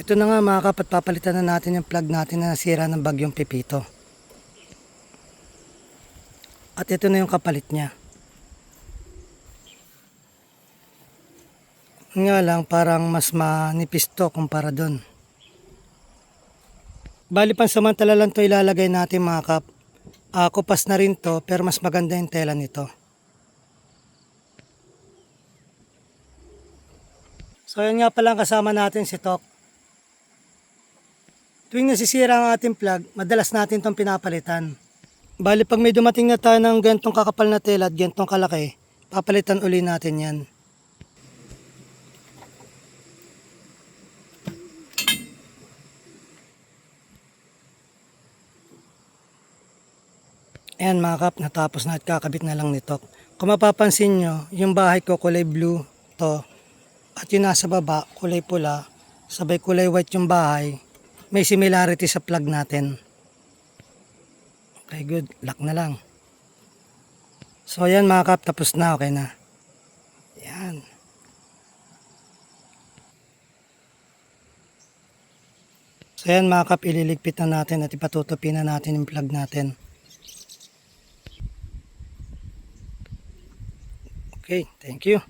Ito na nga mga kap at papalitan na natin yung plug natin na nasira ng bagyong pipito. At ito na yung kapalit niya. Nga lang parang mas manipis to kumpara doon. Bali pansamantala lang to ilalagay natin mga kap. Ah, kupas na rin to pero mas maganda yung tela nito. So yan nga pala ang kasama natin si Tok. Tuwing nasisira ang ating plug, madalas natin itong pinapalitan. Bali pag may dumating na tayo ng gantong kakapal na tela at gantong kalaki, papalitan uli natin yan. Ayan mga kap, natapos na at kakabit na lang nito. Kung mapapansin nyo, yung bahay ko kulay blue to at yung nasa baba kulay pula, sabay kulay white yung bahay, may similarity sa plug natin. Okay, good. Lock na lang. So ayan mga kap, tapos na. Okay na. Yan. So ayan mga kap, ililigpit na natin at ipatutupin na natin yung plug natin. Okay, thank you.